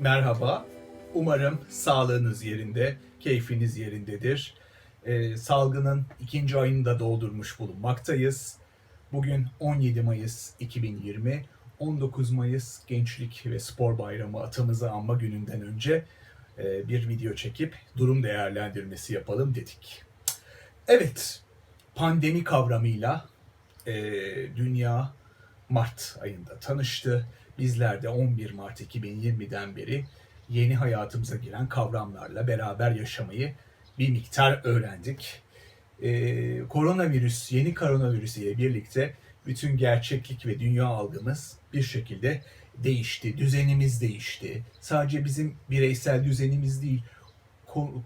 merhaba. Umarım sağlığınız yerinde, keyfiniz yerindedir. Ee, salgının ikinci ayını da doldurmuş bulunmaktayız. Bugün 17 Mayıs 2020, 19 Mayıs Gençlik ve Spor Bayramı atamızı anma gününden önce e, bir video çekip durum değerlendirmesi yapalım dedik. Evet, pandemi kavramıyla e, dünya Mart ayında tanıştı. Bizler de 11 Mart 2020'den beri yeni hayatımıza giren kavramlarla beraber yaşamayı bir miktar öğrendik. Ee, koronavirüs, yeni koronavirüs ile birlikte bütün gerçeklik ve dünya algımız bir şekilde değişti. Düzenimiz değişti. Sadece bizim bireysel düzenimiz değil,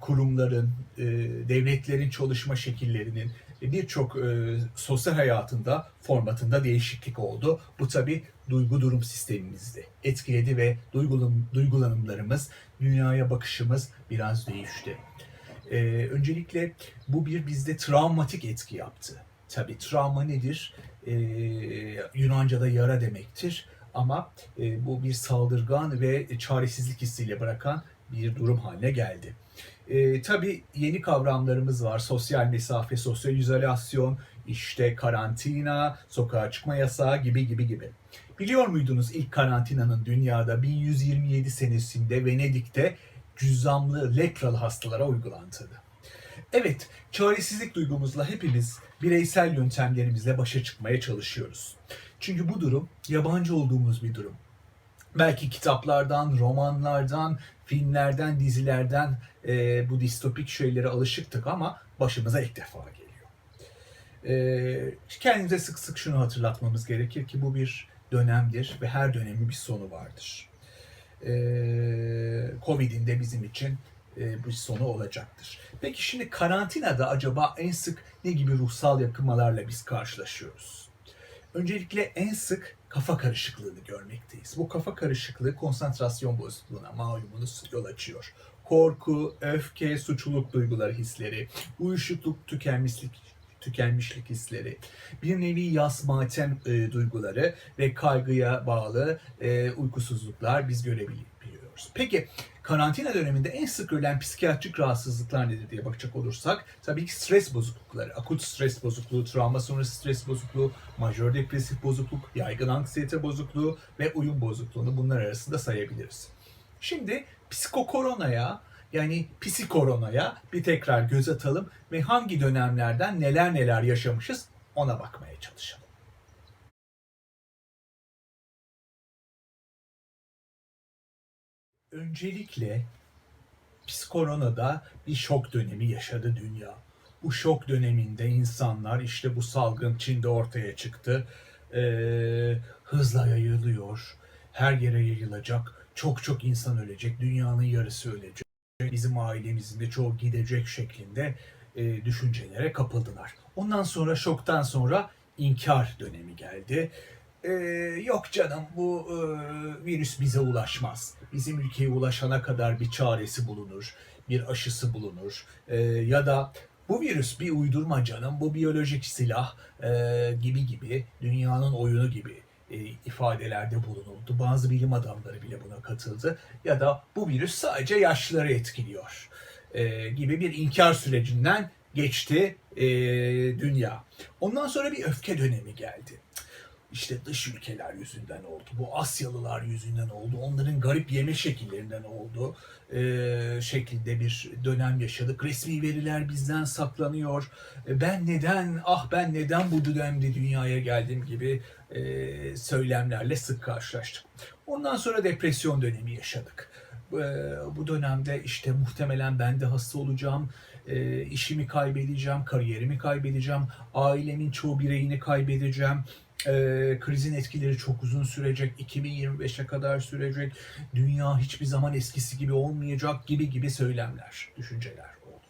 kurumların, e, devletlerin çalışma şekillerinin birçok e, sosyal hayatında formatında değişiklik oldu. Bu tabi duygu durum sistemimizde etkiledi ve duygulan, duygulanımlarımız, dünyaya bakışımız biraz değişti. E, öncelikle bu bir bizde travmatik etki yaptı. Tabi travma nedir? E, Yunanca'da yara demektir. Ama e, bu bir saldırgan ve çaresizlik hissiyle bırakan bir durum haline geldi. E, tabii yeni kavramlarımız var. Sosyal mesafe, sosyal izolasyon, işte karantina, sokağa çıkma yasağı gibi gibi gibi. Biliyor muydunuz ilk karantinanın dünyada 1127 senesinde Venedik'te cüzzamlı lepralı hastalara uygulandığını. Evet, çaresizlik duygumuzla hepimiz bireysel yöntemlerimizle başa çıkmaya çalışıyoruz. Çünkü bu durum yabancı olduğumuz bir durum. Belki kitaplardan, romanlardan, filmlerden, dizilerden e, bu distopik şeylere alışıktık ama başımıza ilk defa geliyor. E, kendimize sık sık şunu hatırlatmamız gerekir ki bu bir dönemdir ve her dönemin bir sonu vardır. E, Covid'in de bizim için e, bir sonu olacaktır. Peki şimdi karantinada acaba en sık ne gibi ruhsal yakınmalarla biz karşılaşıyoruz? Öncelikle en sık kafa karışıklığını görmekteyiz. Bu kafa karışıklığı konsantrasyon bozukluğuna malumunuz yol açıyor. Korku, öfke, suçluluk duyguları hisleri, uyuşukluk, tükenmişlik tükenmişlik hisleri, bir nevi yas matem e, duyguları ve kaygıya bağlı e, uykusuzluklar biz görebiliyoruz. Peki karantina döneminde en sık görülen psikiyatrik rahatsızlıklar nedir diye bakacak olursak tabii ki stres bozuklukları, akut stres bozukluğu, travma sonrası stres bozukluğu, majör depresif bozukluk, yaygın anksiyete bozukluğu ve uyum bozukluğunu bunlar arasında sayabiliriz. Şimdi psikokoronaya yani psikoronaya bir tekrar göz atalım ve hangi dönemlerden neler neler yaşamışız ona bakmaya çalışalım. Öncelikle psikoronada bir şok dönemi yaşadı dünya. Bu şok döneminde insanlar işte bu salgın Çin'de ortaya çıktı. Ee, hızla yayılıyor. Her yere yayılacak. Çok çok insan ölecek. Dünyanın yarısı ölecek. Bizim ailemizin de çoğu gidecek şeklinde e, düşüncelere kapıldılar. Ondan sonra şoktan sonra inkar dönemi geldi. Ee, yok canım bu e, virüs bize ulaşmaz. Bizim ülkeye ulaşana kadar bir çaresi bulunur, bir aşısı bulunur. Ee, ya da bu virüs bir uydurma canım, bu biyolojik silah e, gibi gibi, dünyanın oyunu gibi e, ifadelerde bulunuldu. Bazı bilim adamları bile buna katıldı. Ya da bu virüs sadece yaşlıları etkiliyor e, gibi bir inkar sürecinden geçti e, dünya. Ondan sonra bir öfke dönemi geldi işte dış ülkeler yüzünden oldu. Bu Asyalılar yüzünden oldu. Onların garip yeme şekillerinden oldu. Ee, şekilde bir dönem yaşadık. Resmi veriler bizden saklanıyor. E, ben neden, ah ben neden bu dönemde dünyaya geldim gibi e, söylemlerle sık karşılaştık. Ondan sonra depresyon dönemi yaşadık. E, bu dönemde işte muhtemelen ben de hasta olacağım e, işimi kaybedeceğim, kariyerimi kaybedeceğim, ailemin çoğu bireyini kaybedeceğim, e, krizin etkileri çok uzun sürecek, 2025'e kadar sürecek, dünya hiçbir zaman eskisi gibi olmayacak gibi gibi söylemler, düşünceler oldu.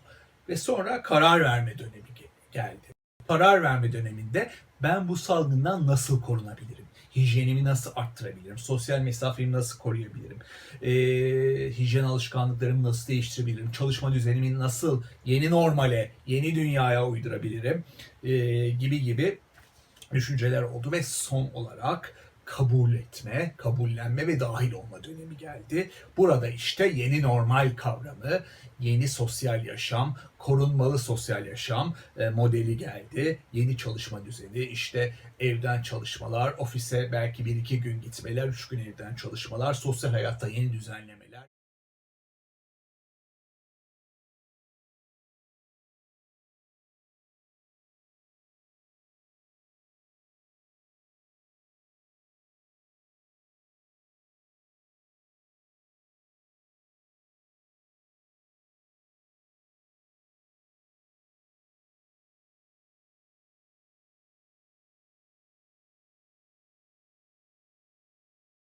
Ve sonra karar verme dönemi ge- geldi. Karar verme döneminde ben bu salgından nasıl korunabilirim? Hijyenimi nasıl arttırabilirim? Sosyal mesafemi nasıl koruyabilirim? Ee, hijyen alışkanlıklarımı nasıl değiştirebilirim? Çalışma düzenimi nasıl yeni normale, yeni dünyaya uydurabilirim? Ee, gibi gibi düşünceler oldu ve son olarak kabul etme, kabullenme ve dahil olma dönemi geldi. Burada işte yeni normal kavramı, yeni sosyal yaşam, korunmalı sosyal yaşam e, modeli geldi. Yeni çalışma düzeni, işte evden çalışmalar, ofise belki bir iki gün gitmeler, üç gün evden çalışmalar, sosyal hayatta yeni düzenlemeler